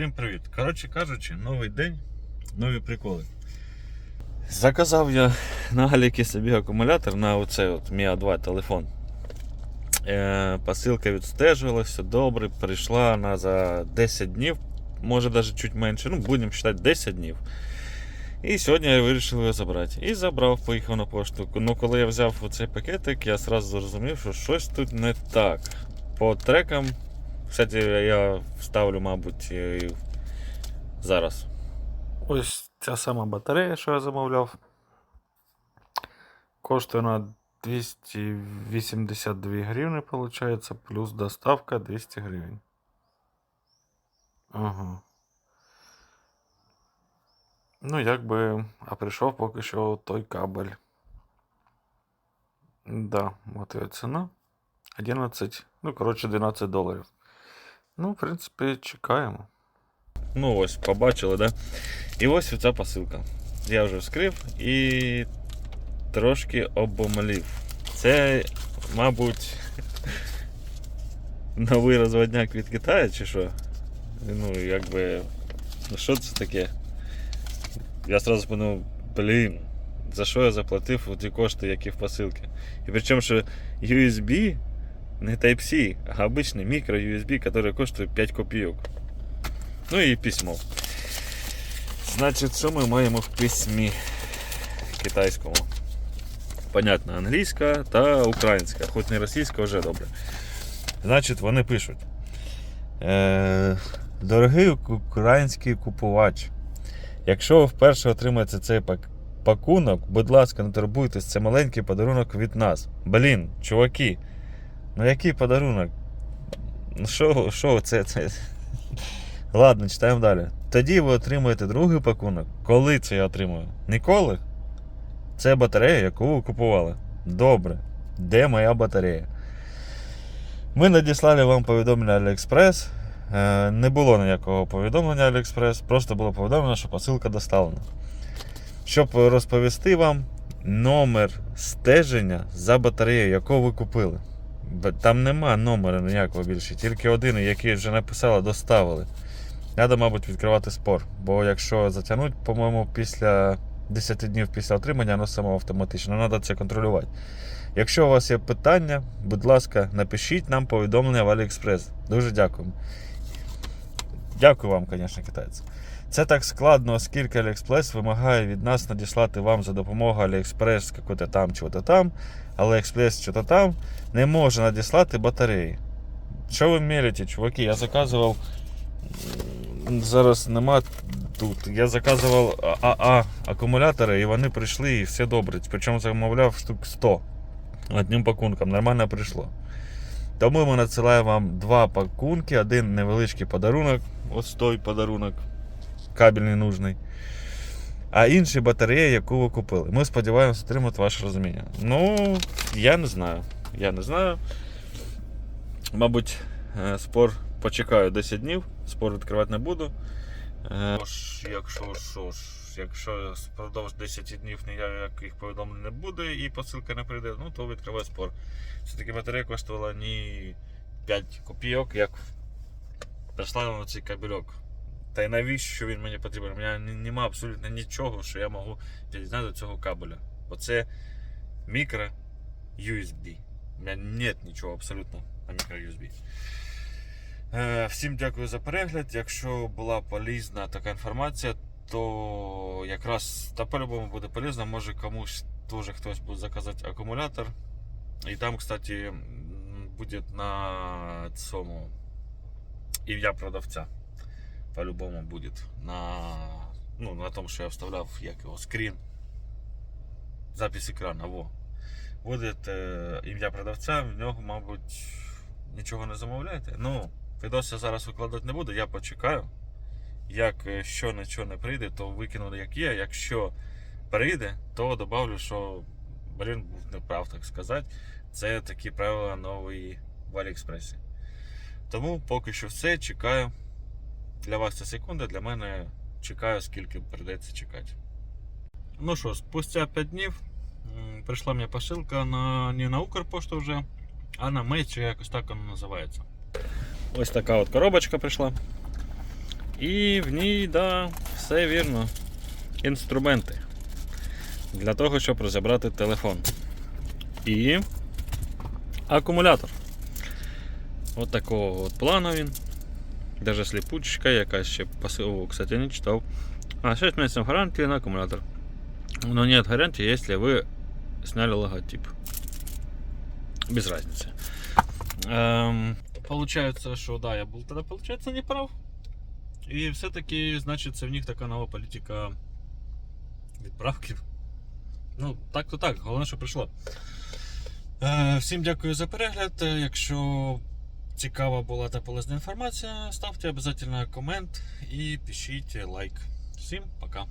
Всім привіт. Коротше кажучи, новий день, нові приколи. Заказав я на Аліки собі акумулятор на оцей от Mia 2 телефон. Е, посилка відстежувалася, все добре, прийшла вона за 10 днів, може навіть чуть менше, ну будемо вважати 10 днів. І сьогодні я вирішив його забрати. І забрав, поїхав на пошту. Ну, коли я взяв оцей пакетик, я одразу зрозумів, що щось тут не так. По трекам Кстати, я вставлю, мабуть, зараз. Ось ця сама батарея, що я замовляв. Коштує на 282 гривні, виходить, плюс доставка 200 гривень. Ага. Ну, якби, а прийшов поки що той кабель. Да, от його ціна. 11, ну, коротше, 12 доларів. Ну, в принципі, чекаємо. Ну, ось, побачили, да? І ось ця посилка. Я вже вскрив і трошки обомлів. Це, мабуть, новий розводняк від Китаю, чи що? Ну, якби. Ну, що це таке? Я сразу подумав, блін, за що я заплатив ті кошти, які в посилці. І причому, що USB не Type-C, а обычный микро USB, который коштує 5 копійок. Ну і письмо. Значить, що ми маємо в письмі китайському? Понятно, англійська та українська, хоч не російська, вже добре. Значить, вони пишуть. Е, Дорогий український купувач. Якщо ви вперше отримаєте цей пак- пакунок, будь ласка, не турбуйтесь, це маленький подарунок від нас. Блін, чуваки. Ну який подарунок? Ну що, що це, це? Ладно, читаємо далі. Тоді ви отримаєте другий пакунок. Коли це я отримую? Ніколи? Це батарея, яку ви купували. Добре. Де моя батарея? Ми надіслали вам повідомлення AliExpress. Е, Не було ніякого повідомлення AliExpress, просто було повідомлено, що посилка доставлена. Щоб розповісти вам номер стеження за батареєю, яку ви купили. Там нема номера ніякого більше, тільки один, який вже написали, доставили. Треба, мабуть, відкривати спор. Бо якщо затягнуть, по-моєму, після 10 днів після отримання, воно само автоматично. Треба це контролювати. Якщо у вас є питання, будь ласка, напишіть нам повідомлення в AliExpress. Дуже дякуємо. Дякую вам, звісно, китайці. Це так складно, оскільки AliExpress вимагає від нас надіслати вам за допомогою AliExpress какой-то там, чого-то там, AliExpress чого-то там не може надіслати батареї. Що ви міряєте, чуваки? Я заказував. Зараз нема тут. Я заказував АА акумулятори, і вони прийшли і все добре. Причому замовляв штук 100 одним пакунком. Нормально прийшло. Тому ми надсилаємо вам два пакунки, один невеличкий подарунок. Ось той подарунок. Кабель не нужний. А інші батареї, яку ви купили. Ми сподіваємося отримати ваше розуміння. Ну, я не знаю. Я не знаю. Мабуть, е, спор почекаю 10 днів, спор відкривати не буду. Е, Якщо що ж, якщо впродовж 10 днів ніяких повідомлень не буде і посилка не прийде, ну то відкриваю спор. Все-таки батарея коштувала не 5 копійок, як прийшла на цей кабельок. Та й навіщо він мені потрібен? У мене нема абсолютно нічого, що я можу під'єднати до цього кабеля. Бо це мікро USB. У мене нет нічого абсолютно на мікро USB. Е, всім дякую за перегляд. Якщо була полезна така інформація, то якраз та по-любому буде полезно. Може комусь теж хтось буде заказати акумулятор. І там, кстати, буде на цьому ім'я продавця по-любому будет на, ну, на том, що я вставляв як його скрін. Запис екрана, во. Буде е, ім'я продавця, в нього, мабуть, нічого не замовляєте. Ну, відос я зараз викладати не буду, я почекаю. Як е, що нічого не прийде, то викину як є. Якщо прийде, то добавлю, що блін, був неправ, так сказати. Це такі правила нової в Аліекспресі. Тому поки що все, чекаю. Для вас це секунда, для мене чекаю, скільки прийдеться чекати. Ну що, спустя 5 днів прийшла мені посилка на, не на Укрпошту вже, а на Мей, чи якось так воно називається. Ось така от коробочка прийшла. І в ній, да, все вірно. Інструменти для того, щоб розібрати телефон. І акумулятор. От такого от плану він. Даже сліпучка, якась ще посилку, кстати, не читав. А 6 месяцев гарантии на аккумулятор. Но нет гарантии, если вы сняли логотип. Без разницы. Эм, получается, что да, я был тогда, получается, не прав. И все-таки, значит, в них така нова політика відправки. Ну, так то так, головне, що прийшло. Е, всім дякую за перегляд. Е, Якщо цікава була та полезна інформація, ставте обов'язково комент і пишіть лайк. Всім пока.